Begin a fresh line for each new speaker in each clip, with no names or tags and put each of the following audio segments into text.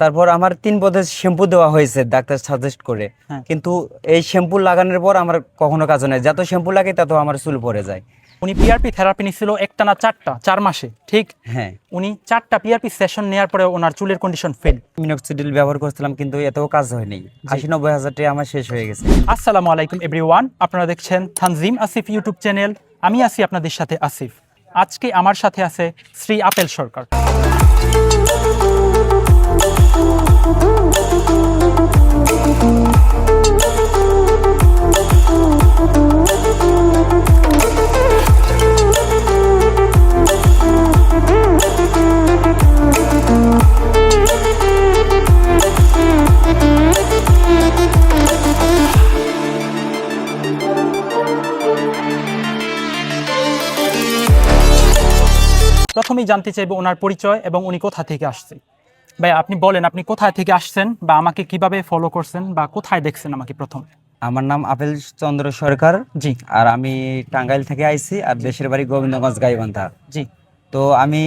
তারপর আমার তিন পদের শ্যাম্পু দেওয়া হয়েছে ডাক্তার সাজেস্ট করে।
হ্যাঁ।
কিন্তু এই শ্যাম্পু লাগানোর পর আমার কখনো কাজ হয় না যত শ্যাম্পু লাগে তত আমার চুল পড়ে যায়।
উনি পিআরপি থেরাপি নিছিল একটা না চারটা চার মাসে ঠিক?
হ্যাঁ।
উনি চারটা পিআরপি সেশন নেওয়ার পরে ওনার চুলের কন্ডিশন ফেল
মিনক্সিডিল ব্যবহার করছিলাম কিন্তু এতও কাজ হয়নি। আশি নব্বই হাজার টাকা আমার শেষ হয়ে গেছে।
আসসালামু আলাইকুম এভরিওয়ান আপনারা দেখছেন থানজিম আসিফ ইউটিউব চ্যানেল আমি আছি আপনাদের সাথে আসিফ আজকে আমার সাথে আছে শ্রী আপেল সরকার। প্রথমেই জানতে চাইব ওনার পরিচয় এবং উনি কোথা থেকে আসছে। ভাই আপনি বলেন আপনি কোথায় থেকে আসছেন বা আমাকে কীভাবে ফলো করছেন বা কোথায় দেখছেন আমাকে প্রথম?
আমার নাম আপেল চন্দ্র সরকার।
জি।
আর আমি টাঙ্গাইল থেকে আইছি আর দেশের বাড়ি গোবিন্দগঞ্জ গাইবান্ধা।
জি।
তো আমি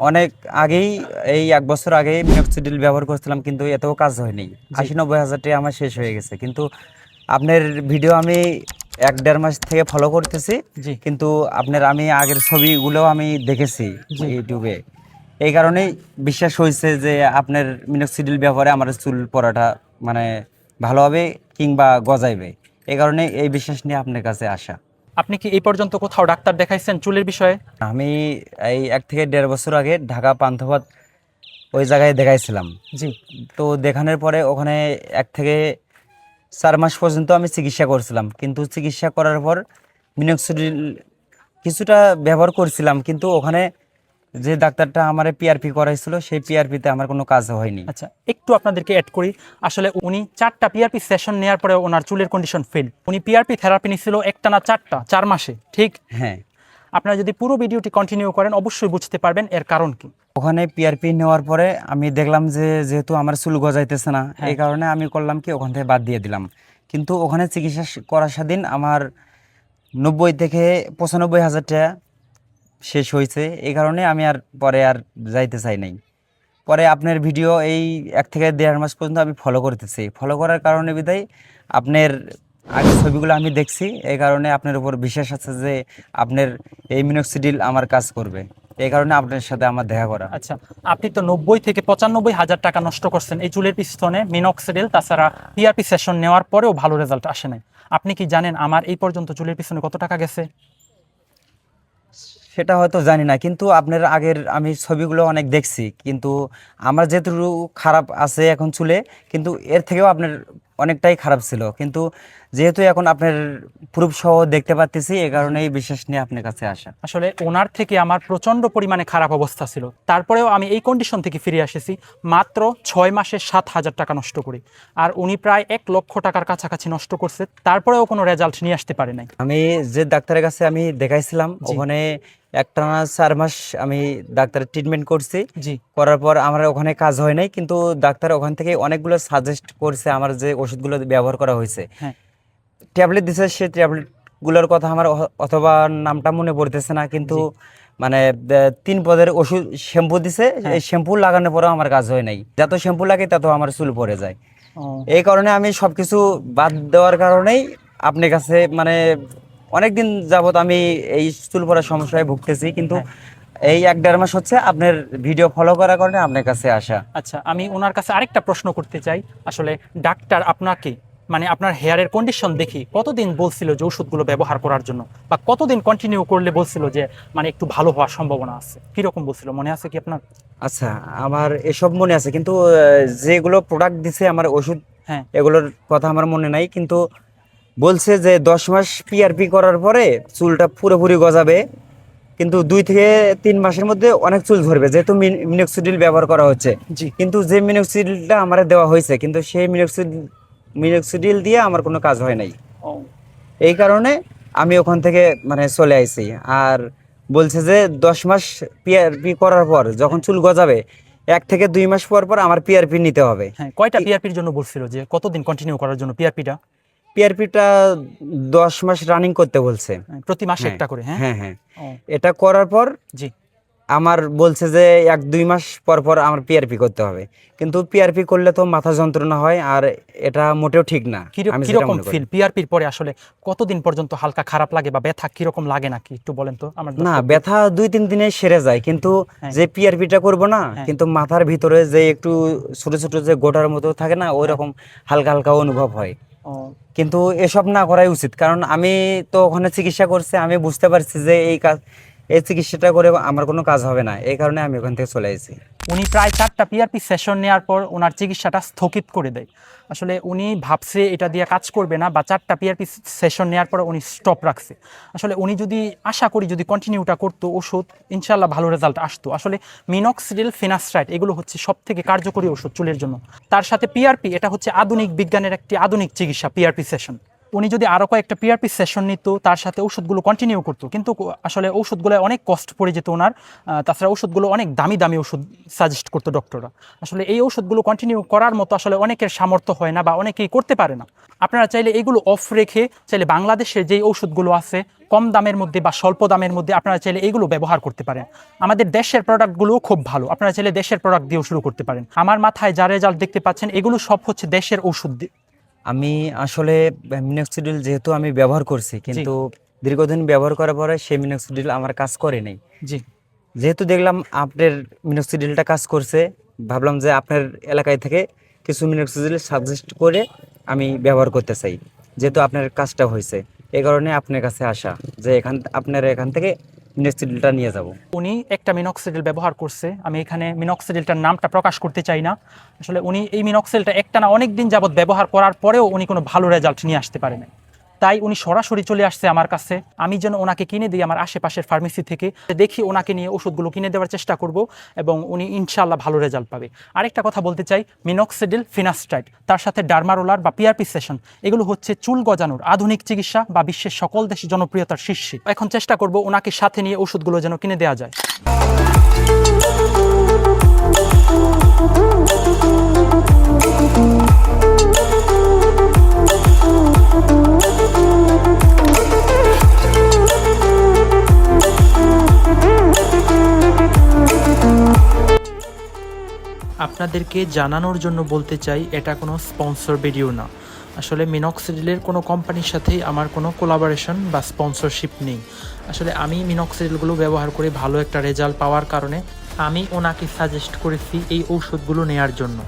অনেক আগেই এই এক বছর আগে মিনক্সিডিল ব্যবহার করছিলাম কিন্তু এতও কাজ হয়নি। আশি নব্বই হাজার টাকা আমার শেষ হয়ে গেছে। কিন্তু আপনার ভিডিও আমি এক দেড় মাস থেকে ফলো করতেছি। কিন্তু আপনার আমি আগের ছবিগুলো আমি দেখেছি ইউটিউবে। এই কারণেই বিশ্বাস হয়েছে যে আপনার মিনক্সিডিল ব্যবহারে আমার চুল পড়াটা মানে ভালো হবে কিংবা গজাইবে। এই কারণে এই বিশ্বাস নিয়ে আপনার কাছে আসা।
আপনি কি এই পর্যন্ত কোথাও ডাক্তার দেখাইছেন চুলের বিষয়ে?
আমি এই এক থেকে দেড় বছর আগে ঢাকা পান্থপথ ওই জায়গায় দেখাইছিলাম।
জি।
তো দেখানোর পরে ওখানে এক থেকে চার মাস পর্যন্ত আমি চিকিৎসা করছিলাম। কিন্তু চিকিৎসা করার পর মিনক্সিডিল কিছুটা ব্যবহার করছিলাম কিন্তু ওখানে যে ডাক্তারটা আমার পিআরপি করাইছিল সেই পিআরপিতে আমার কোনো কাজ হয়নি।
আচ্ছা একটু আপনাদেরকে অ্যাড করি। আসলে উনি চারটা পিআরপি সেশন নেওয়ার পরে ওনার চুলের কন্ডিশন ফেল উনি পিআরপি থেরাপি নিছিল একটা না চারটা চার মাসে ঠিক?
হ্যাঁ।
আপনারা যদি পুরো ভিডিওটি কন্টিনিউ করেন অবশ্যই বুঝতে পারবেন এর কারণ কি।
ওখানে পিআরপি নেওয়ার পরে আমি দেখলাম যে যেহেতু আমার চুল গজাইতেছে না
হ্যাঁ।
এই কারণে আমি করলাম কি ওখান থেকে বাদ দিয়ে দিলাম। কিন্তু ওখানে চিকিৎসা করার স্বাধীন আমার নব্বই থেকে পঁচানব্বই হাজার টাকা শেষ হয়েছে। এই কারণে আমি আর পরে আর যাইতে চাই নাই। পরে আপনার ভিডিও এই এক থেকে দেড় মাস পর্যন্ত আমি ফলো করতেছি। ফলো করার কারণে বিদায় আপনার আগের ছবিগুলো আমি দেখছি। এই কারণে আপনার উপর বিশ্বাস আছে যে আপনার এই মিনক্সিডিল আমার কাজ করবে। এই কারণে আপনার সাথে আমার দেখা করা
আচ্ছা আপনি তো নব্বই থেকে পঁচানব্বই হাজার টাকা নষ্ট করছেন এই চুলের পিছনে মিনক্সিডিল তাছাড়া পিআরপি সেশন নেওয়ার পরেও ভালো রেজাল্ট আসে নাই। আপনি কি জানেন আমার এই পর্যন্ত চুলের পিছনে কত টাকা গেছে?
সেটা হয়তো জানি না কিন্তু আপনার আগের আমি ছবিগুলো অনেক দেখছি কিন্তু আমার যেহেতু খারাপ আছে এখন চুলে কিন্তু এর থেকেও আপনার অনেকটাই খারাপ ছিল। কিন্তু যেহেতু এখন আপনার প্রুফ সহ দেখতে পাচ্তেছি এই কারণে এই বিশ্বাস নিয়ে আপনার কাছে আসা।
আসলে ওনার থেকে আমার প্রচণ্ড পরিমাণে খারাপ অবস্থা ছিল। তারপরেও আমি এই কন্ডিশন থেকে ফিরে এসেছি মাত্র ছয় মাসে সাত হাজার টাকা নষ্ট করি। আর উনি প্রায় এক লক্ষ টাকার কাছাকাছি নষ্ট করছে তারপরেও কোনো রেজাল্ট নিয়ে আসতে পারে নাই।
আমি যে ডাক্তারের কাছে আমি দেখাইছিলাম। ওখানে একটা না চার মাস আমি ডাক্তারের ট্রিটমেন্ট করছি।
জি।
করার পর আমার ওখানে কাজ হয় নাই কিন্তু ডাক্তার ওখান থেকে অনেকগুলো সাজেস্ট করছে আমার যে ওষুধগুলো ব্যবহার করা হয়েছে।
হ্যাঁ।
ট্যাবলেট দিছে সে ট্যাবলেটগুলোর কথা আমার অথবা নামটা মনে পড়তেছে না কিন্তু মানে তিন পদের ওষুধ শ্যাম্পু দিছে
হ্যাঁ।
এই শ্যাম্পু লাগানোর পরেও আমার কাজ হয় নাই। যত শ্যাম্পু লাগে তত আমার চুল পড়ে যায়। এই কারণে আমি সবকিছু বাদ দেওয়ার কারণেই আপনার কাছে মানে অনেকদিন যাবত আমি এই চুল পড়ার সমস্যায় ভুগতেছি কিন্তু এই এক দেড় মাস হচ্ছে আপনার ভিডিও ফলো করার কারণে আপনার কাছে আসা।
আচ্ছা আমি ওনার কাছে আরেকটা প্রশ্ন করতে চাই। আসলে ডাক্তার আপনাকে মানে আপনার হেয়ারের কন্ডিশন দেখি কতদিন বলছিল যে ওষুধগুলো ব্যবহার করার জন্য? বা কতদিন কন্টিনিউ করলে বলছিল যে মানে একটু ভালো হওয়ার সম্ভাবনা আছে? কীরকম বলছিল? মনে আছে কি আপনার?
আচ্ছা আমার এসব মনে আছে কিন্তু যেগুলো প্রোডাক্ট দিছে আমার ওষুধ
হ্যাঁ।
এগুলোর কথা আমার মনে নাই কিন্তু বলছে যে দশ মাস পিআরপি করার পরে চুলটা পুরোপুরি গজাবে কিন্তু দুই থেকে তিন মাসের মধ্যে অনেক চুল ধরবে যেহেতু মিনক্সিডিল ব্যবহার করা হচ্ছে। কিন্তু যে মিনক্সিডিলটা আমার দেওয়া হয়েছে কিন্তু সেই মিনক্সিডিল মিনক্সিডিল দিয়ে আমার কোনো কাজ হয় নাই। এই কারণে আমি ওখান থেকে মানে চলে আইছি। আর বলছে যে দশ মাস পিআরপি করার পর যখন চুল গজাবে এক থেকে দুই মাস পর পর আমার পিআরপি নিতে হবে।
হ্যাঁ কয়টা পিআরপির জন্য বলছিল যে কতদিন কন্টিনিউ করার জন্য পিআরপিটা
পিআরপিটা দশ মাস রানিং করতে বলছে।
প্রতি মাসে
হ্যাঁ,
একটা করে হ্যাঁ?
হ্যাঁ হ্যাঁ। এটা করার পর
জি।
আমার বলছে যে এক দুই মাস পর পর আমার পিআরপি করতে হবে। কিন্তু পিআরপি করলে তো মাথা যন্ত্রণা হয় আর এটা মোটেও ঠিক না।
কীরকম ফিল পিআরপির পরে আসলে কতদিন পর্যন্ত হালকা খারাপ লাগে বা ব্যথা কীরকম লাগে নাকি? একটু বলেন তো আমার
না ব্যথা দুই তিন দিনে সেরে যায়। কিন্তু
হ্যাঁ।
যে পিআরপিটা করব না। কিন্তু মাথার ভিতরে যে একটু ছোট ছোট যে গোটার মতো থাকে না ওই রকম হালকা হালকা অনুভব হয়। কিন্তু এসব না করাই উচিত। কারণ আমি তো ওখানে চিকিৎসা করছি, আমি বুঝতে পারছি যে এই কাজ এই চিকিৎসাটা করে আমার কোনো কাজ হবে না। এই কারণে আমি ওখান থেকে চলে এসেছি।
উনি প্রায় চারটা পিআরপি সেশন নেওয়ার পর ওনার চিকিৎসাটা স্থগিত করে দেয়। আসলে উনি ভাবছে এটা দিয়ে কাজ করবে না বা চারটা পিআরপি সেশন নেওয়ার পর উনি স্টপ রাখছে। আসলে উনি যদি আশা করি যদি কন্টিনিউটা করতো, ওষুধ ইনশাল্লাহ ভালো রেজাল্ট আসতো। আসলে মিনক্সিডিল ফিনাস্ট্রাইট এগুলো হচ্ছে সব থেকে কার্যকরী ওষুধ চুলের জন্য। তার সাথে পিআরপি এটা হচ্ছে আধুনিক বিজ্ঞানের একটি আধুনিক চিকিৎসা পিআরপি সেশন উনি যদি আরও কয়েকটা পিআরপি সেশন নিত, তার সাথে ওষুধগুলো কন্টিনিউ করতো। কিন্তু আসলে ওষুধগুলো অনেক কষ্ট পড়ে যেত ওনার তাছাড়া ওষুধগুলো অনেক দামি দামি ওষুধ সাজেস্ট করতো ডক্টররা আসলে এই ওষুধগুলো কন্টিনিউ করার মতো আসলে অনেকের সামর্থ্য হয় না বা অনেকেই করতে পারে না। আপনারা চাইলে এগুলো অফ রেখে, চাইলে বাংলাদেশের যেই ওষুধগুলো আছে, কম দামের মধ্যে বা স্বল্প দামের মধ্যে আপনারা চাইলে এগুলো ব্যবহার করতে পারেন। আমাদের দেশের প্রোডাক্টগুলোও খুব ভালো। আপনারা চাইলে দেশের প্রোডাক্ট দিয়েও শুরু করতে পারেন। আমার মাথায় যা রেজাল্ট দেখতে পাচ্ছেন, এগুলো সব হচ্ছে দেশের ওষুধ
আমি আসলে মিনক্সিডিল যেহেতু আমি ব্যবহার করছি কিন্তু দীর্ঘদিন ব্যবহার করার পরে সেই মিনক্সিডিল আমার কাজ করে নাই।
জি।
যেহেতু দেখলাম আপনার মিনক্সিডিলটা কাজ করছে ভাবলাম যে আপনার এলাকায় থেকে কিছু মিনক্সিডিল সাজেস্ট করে আমি ব্যবহার করতে চাই যেহেতু আপনার কাজটা হয়েছে। এই কারণে আপনার কাছে আসা যে এখান আপনার এখান থেকে মিনক্সিডিলটা নিয়ে যাব।
উনি একটা মিনক্সিডিল ব্যবহার করছে। আমি এখানে মিনক্সিডিলটার নামটা প্রকাশ করতে চাই না। আসলে উনি এই মিনক্সিলটা একটা না অনেক দিন যাবত ব্যবহার করার পরেও উনি কোনো ভালো রেজাল্ট নিয়ে আসতে পারেন। তাই উনি সরাসরি চলে আসছে আমার কাছে। আমি যেন ওনাকে কিনে দিই আমার আশেপাশের ফার্মেসি থেকে। দেখি ওনাকে নিয়ে ওষুধগুলো কিনে দেওয়ার চেষ্টা করব এবং উনি ইনশাল্লাহ ভালো রেজাল্ট পাবে। আরেকটা কথা বলতে চাই মিনক্সিডিল ফিনাস্ট্রাইট তার সাথে ডার্মারোলার বা পিআরপি সেশন এগুলো হচ্ছে চুল গজানোর আধুনিক চিকিৎসা বা বিশ্বের সকল দেশে জনপ্রিয়তার শীর্ষে। এখন চেষ্টা করব ওনাকে সাথে নিয়ে ওষুধগুলো যেন কিনে দেওয়া যায়। আপনাদেরকে জানানোর জন্য বলতে চাই, এটা কোনো স্পন্সর ভিডিও না। আসলে মিনক্সিডিলের কোনো কোম্পানির সাথেই আমার কোনো কোলাবোরেশন বা স্পন্সরশিপ নেই। আসলে আমি মিনক্সিডিলগুলো ব্যবহার করে ভালো একটা রেজাল্ট পাওয়ার কারণে আমি ওনাকে সাজেস্ট করেছি এই ঔষধগুলো নেয়ার জন্য।